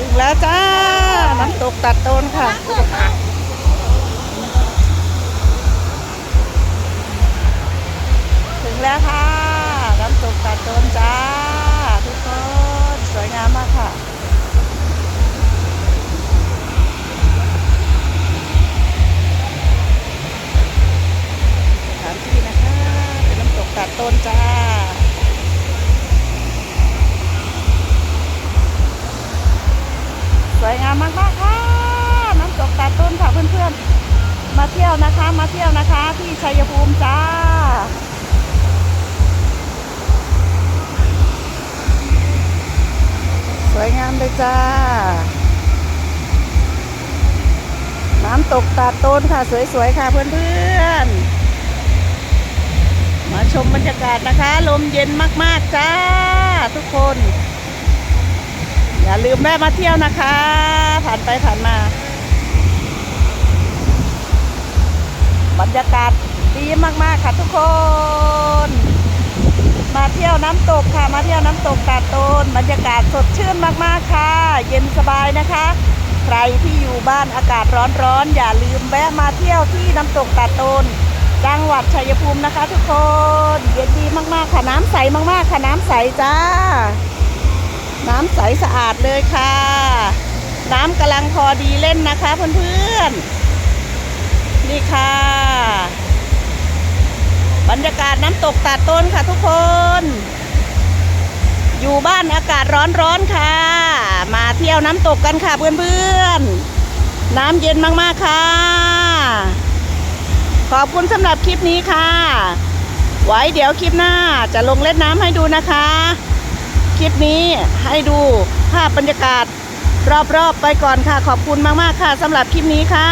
ถึงแล้วจ้า น้ำตกตัดโตนค่ะ ถึงแล้วค่ะ น้ำตกตัดโตนจ้า ทุกคน สวยงามมากค่ะสถานที่นะคะ เป็นน้ำตกตัดโตนจ้า สวยงามมากมากๆค่ะ น้ำตกตาดต้นค่ะเพื่อนๆ มาเที่ยวนะคะ มาเที่ยวนะคะ ที่ชัยภูมิจ้าสวยงามเลยจ้า น้ำตกตาดต้นค่ะสวยๆค่ะเพื่อนๆ มาชมบรรยากาศนะคะ ลมเย็นมากๆจ้า ทุกคน อย่าลืมแวะมาเที่ยวนะคะ ผ่านไปผ่านมา บรรยากาศดีมากๆค่ะทุกคน มาเที่ยวน้ำตกค่ะ มาเที่ยวน้ำตกตาโตนบรรยากาศสดชื่นมากๆค่ะ เย็นสบายนะคะ ใครที่อยู่บ้านอากาศร้อนๆอย่าลืมแวะมาเที่ยวที่น้ำตกตาโตนจังหวัดชัยภูมินะคะทุกคน เย็นดีมากๆค่ะน้ำใสมากๆค่ะน้ำใสจ้า น้ำใสสะอาดเลยค่ะ น้ำกำลังพอดีเล่นนะคะเพื่อนๆ นี่ค่ะ บรรยากาศน้ำตกตาดต้นค่ะทุกคน อยู่บ้านอากาศร้อนๆค่ะ มาเที่ยวน้ำตกกันค่ะเพื่อนๆ น้ำเย็นมากๆค่ะ ขอบคุณสำหรับคลิปนี้ค่ะ ไว้เดี๋ยวคลิปหน้าจะลงเล่นน้ำให้ดูนะคะ คลิปนี้ให้ดูภาพบรรยากาศรอบๆไปก่อนค่ะ ขอบคุณมากๆค่ะสำหรับคลิปนี้ค่ะ